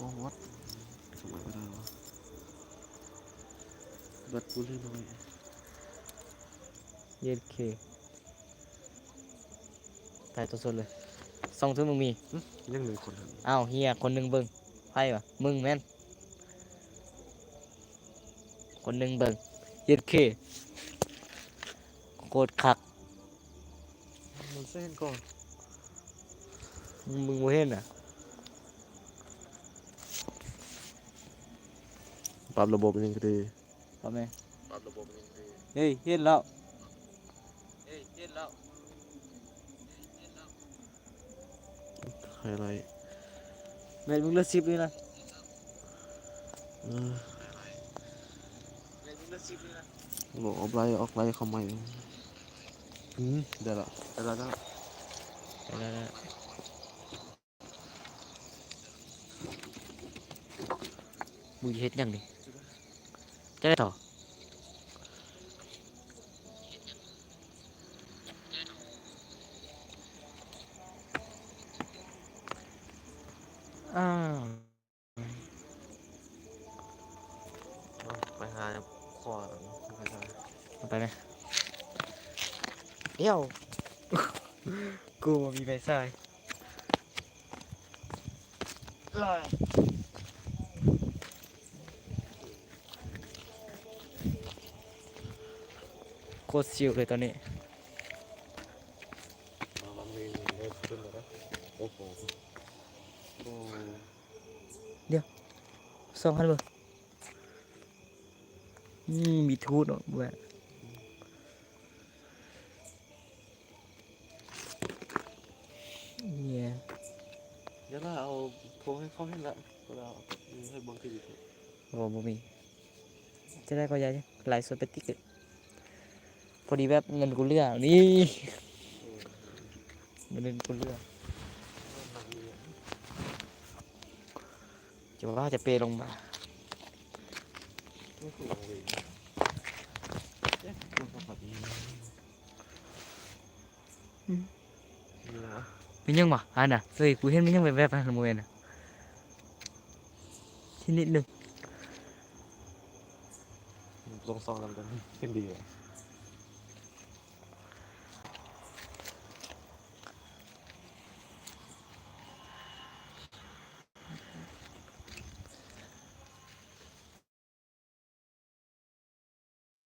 อ้วัดทำไมไม่ได้วะแบัตรกูเล่นน้อยเย็ดเคตายตัวสดเลยส่องถึงมึงมียังหนึ่งคนครับอ้าวเฮียคนหนึ่งเบิ่งไพ่ปะมึงแม่นคนหนึ่งเบิ่งเย็ดเคโคตรคักมันเส้นก่อนมึงบ่เห็นอะ ปรับระบบยังก็ดีพ่อแม่ปรับระบบยังก็ดีเฮ้ยเห็นแล้วเฮ้ยเห็นแล้วใครอะไรแม่นมึงเลือกสิบเลยนะเออแม่นมึงเลือกสิบเลยนะบอกออฟไลน์ออฟไลน์เข้ามาอืมเดี๋ยวละเดี๋ยวละเดี๋ยวละได้ได้มึงจะเฮ็ดหยังดิ จะได้ต่ออ้าวเอาไปหาขวาไปหาเอาไปไหมเดี๋ยว กูบ่มีไฟใส่ โคตรชิวเลยตอนนี้มาวันนี้เริ่มขึ้นแล้วนะโอ้โหโอ้สองพันเบอร์อืมมีทูดเนาะแบบเนี่ยเดี๋ยวละเอาโทรให้เขาให้ละก็แล้วให้เบังที่อยู่โอ้บ่มีจะได้ก็ยายไลฟ์สดไปติ๊กเลย พอดีแบบเงินกูเลือกนี่เงินกูเลือกจะว่าจะเปลงมาไม่คือลงเลยเอ๊ะมันก็แบบนี้นี่นะมียังบ่อันน่ะเฮ้ยกูเห็นมียังแบบแบบๆนะโมเมนต์น่ะที่นิดนึงลงซองกันกันขึ้นดีอะ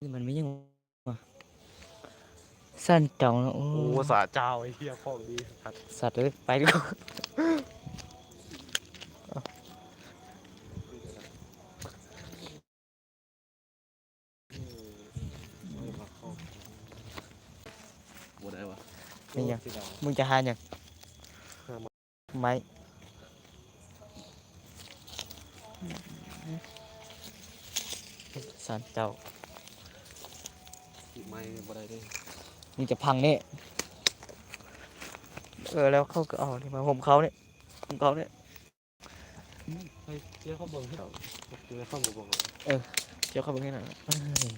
นี่มันไม่ยังวะ สั้นจังนะโอ้โอ้สาเจ้าไอ้เหี้ยพอกดีสัตว์สัตว์เลยไปดีกว่าไม่มาเข้าบัวได้วะไม่ยังมึงจะหาอย่างหาไม้ไม้สันเจ้าไม่บัวได้ด้วย มึงจะพังเนี่ยเออแล้วเขาก็เอาที่มาผมเขาเนี่ยผมเขาเนี่ยให้เจ้าเข้าเบิ้งให้เราเจ้าเข้าเบิ้งเดี๋ยวเขาไปให้หน่อยเอ้ย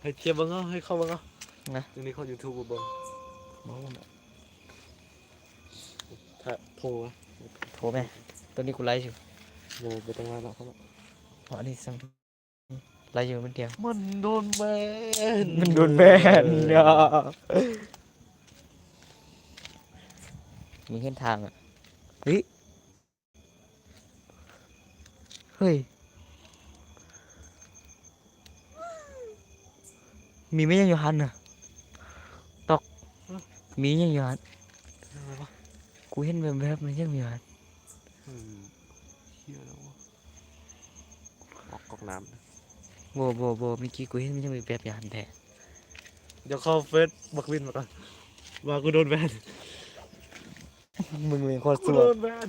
ให้เทียบเบิ้งเอาให้เข้าเบิ้งเอานะทีนี้เข้ายูทูบเบิ้งโอ้ถ้าโทรโทรไหมตอนนี้กูไลฟ์อยู่โมไปตั้งงานแล้วเขาบอกเพราะอันนี้สั่ง ไลฟ์อยู่มันเดียว มันโดนแบนมันโดนแบนเนาะมึงเห็นทางอะเฮ้ยเฮ้ย มีไม่ยังอยู่หันน่ะตอกมียังอยู่หันอะไรวะกูเห็นแบบแบบๆมันยังอยู่หันอืมเฮียแล้ววะออกกอกน้ำนะ โบโบโบเมื่อกี้กูเห็นมันยังมีแบบอยู่หันแท้เดี๋ยวเข้าเฟซบักวินมาก่อนว่ากูโดนแบนมึงเป็นคนกูสัวโดนแบน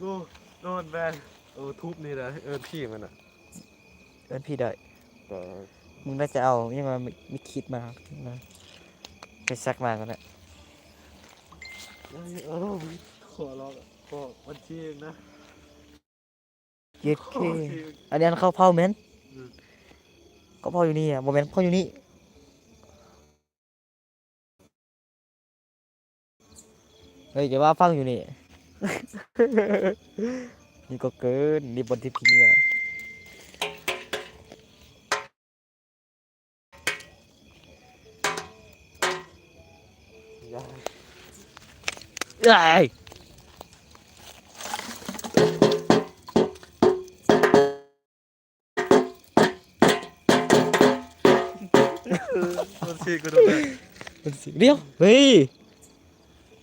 กูโดนแบนเออทุบนี่แหละเออพี่มันอะเอินพี่ได้แต่มึงน่าจะเอายังไงไม่ไม่คิดมานะไปซักมาก็ได้เอ้ยเออขอร้องอะขอบัญชีเองนะ เย็ดขเคอบัญชีเองอันนี้อันเข้าเผาแมนอืมก็เผาอยู่นี่อะโมเมนต์เผาอยู่นี่เอฮ้ยอย่าว่าฟังอยู่นี่ นี่ก็เกิน นี่บนที่พิงอะยังเอ้ย มันซีกูดูเลยมันเสียงเดียวเฮ้ย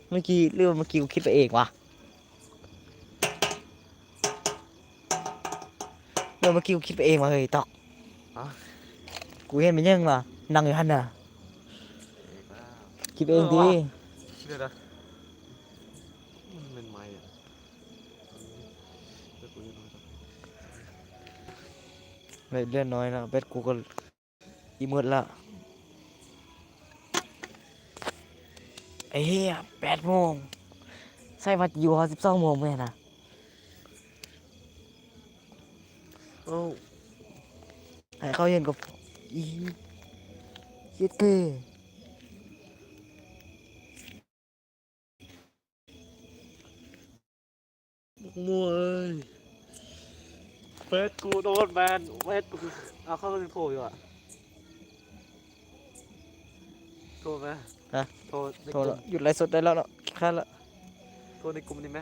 เมื่อกี้เรื่องเมื่อกี้กูคิดไปเองวะเรื่องเมื่อกี้กูคิดไปเองวะเฮ้ยตอกกูเห็นมันยังวะนั่งอยู่หันน่ะเอกแล้วคิดไปเองดีเดี๋ยวนะมันเป็นไม้อะเดี๋ยวกูจะดูสักเฮ้ยเลื่อนน้อยแล้วเบ็ดกูก็อีมืดละ อ้เหี้ยแปดโมงใส่วัดอยู่เขาสิบสองโมงไหมนะเอ้าให้เขาเห็นกับอีเย็ดเก้มัวเอ้ยเฟสกูโดนแบนเฟสกูเอาเข้าไปโทรอยู่อะโทรไหม ฮะ โทรในโทกรลุ่ละมหยุดไลฟ์สดได้แล้วเนาะค่าละโทรในกลุ่มนี่ไหม